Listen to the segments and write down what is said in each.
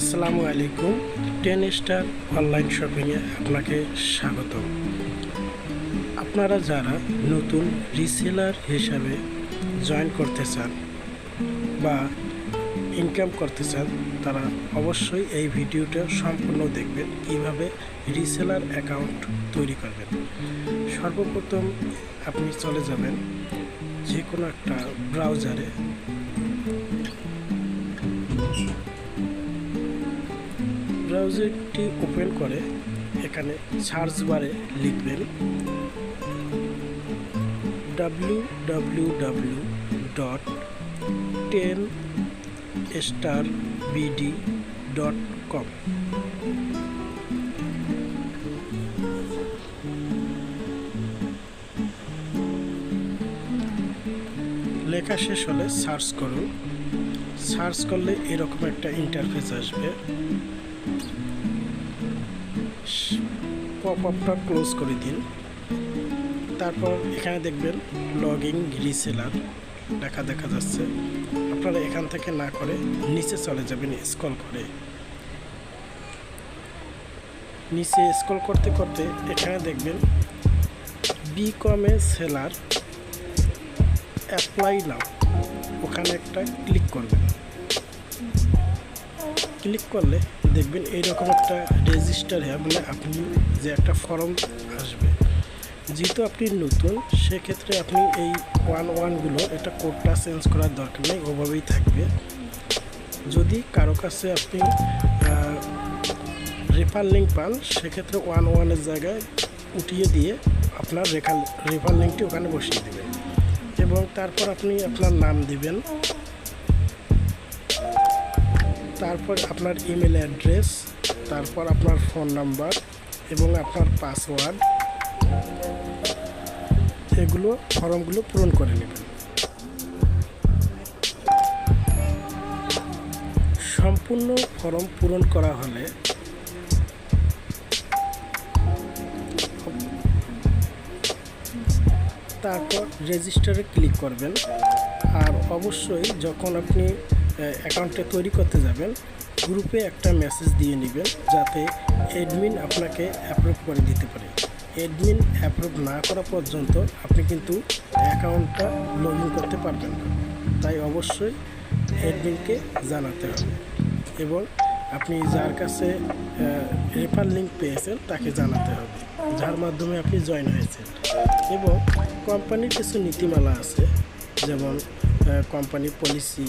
আসসালামু আলাইকুম। Ten star online শপিংয়ে আপনাকে স্বাগত আপনারা যারা নতুন রিসেলার হিসাবে জয়েন করতে চান বা ইনকাম করতে চান, তারা অবশ্যই এই ভিডিওটা সম্পূর্ণ দেখবেন। কীভাবে রিসেলার অ্যাকাউন্ট তৈরি করবেন? সর্বপ্রথম আপনি চলে যাবেন যে কোনো একটা ব্রাউজারে। ব্রাউজারটি ওপেন করে, এখানে সার্চ বারে লিখবেন W W dot ten star dot com লেখা শেষ হলে সার্চ করুন। সার্চ করলে এরকম একটা ইন্টারফেস আসবে। পপ আপটা ক্লোজ করে দিন। তারপর এখানে দেখবেন লগিং রিসেলার লেখা দেখা যাচ্ছে। আপনারা এখান থেকে না করে নিচে চলে যাবেন স্কল করে। নিচে স্ক্রল করতে করতে এখানে দেখবেন বি কমে সেলার অ্যাপ্লাই নাও ওখানে একটা ক্লিক করবেন। ক্লিক করলে দেখবেন এইরকম একটা রেজিস্টার হ্যাঁ মানে আপনি যে একটা ফর্ম আসবে। যেহেতু আপনি নতুন, সেক্ষেত্রে আপনি এই ওয়ান ওয়ানগুলো এটা কোডটা চেঞ্জ করার দরকার নেই, ওভাবেই থাকবে। যদি কারও কাছে আপনি রেফার লিঙ্ক পান, সেক্ষেত্রে ওয়ান ওয়ানের জায়গায় উঠিয়ে দিয়ে আপনার রেখাল রেফার লিঙ্কটি ওখানে বসিয়ে দেবেন। এবং তারপর আপনি আপনার নাম দিবেন। তারপর আপনার ইমেল অ্যাড্রেস তারপর আপনার ফোন নাম্বার এবং আপনার পাসওয়ার্ড এগুলো ফর্মগুলো পূরণ করে নেবেন। সম্পূর্ণ ফর্ম পূরণ করা হলে তারপর রেজিস্টারে ক্লিক করবেন। আর অবশ্যই যখন আপনি অ্যাকাউন্টটা তৈরি করতে যাবেন। গ্রুপে একটা মেসেজ দিয়ে নেবেন যাতে অ্যাডমিন আপনাকে অ্যাপ্রুভ করে দিতে পারে। অ্যাডমিন অ্যাপ্রুভ না করা পর্যন্ত আপনি কিন্তু অ্যাকাউন্টটা লগ করতে পারবেন না। তাই অবশ্যই অ্যাডমিনকে জানাতে হবে। এবং আপনি যার কাছে রেফার লিঙ্ক পেয়েছেন তাকে জানাতে হবে, যার মাধ্যমে আপনি জয়েন হয়েছেন। এবং কোম্পানির কিছু নীতিমালা আছে, যেমন কোম্পানির পলিসি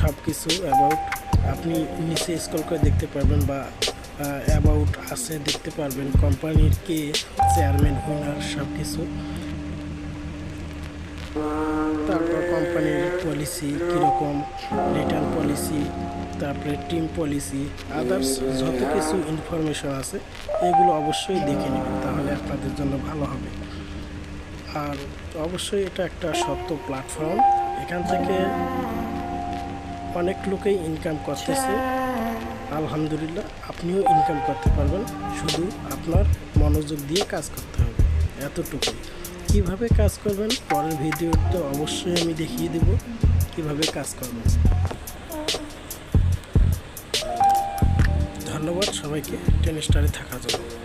সব কিছু অ্যাবাউট আপনি নিচে স্কল করে দেখতে পারবেন বা অ্যাবাউট আছে দেখতে পারবেন। কোম্পানির কে চেয়ারম্যান হুইনার সব কিছু তারপর কোম্পানির পলিসি কীরকম রিটার্ন পলিসি তারপরে টিম পলিসি আদার্স যত কিছু ইনফরমেশন আছে, এগুলো অবশ্যই দেখে নেবেন, তাহলে আপনাদের জন্য ভালো হবে। আর অবশ্যই এটা একটা সত্য প্ল্যাটফর্ম এখান থেকে অনেক লোকেই ইনকাম করতেছে। আলহামদুলিল্লাহ, আপনিও ইনকাম করতে পারবেন। শুধু আপনার মনোযোগ দিয়ে কাজ করতে হবে এতটুকু কীভাবে কাজ করবেন, পরের ভিডিওতে অবশ্যই আমি দেখিয়ে দেব কীভাবে কাজ করবেন। ধন্যবাদ সবাইকে, টেন স্টারে থাকার জন্য।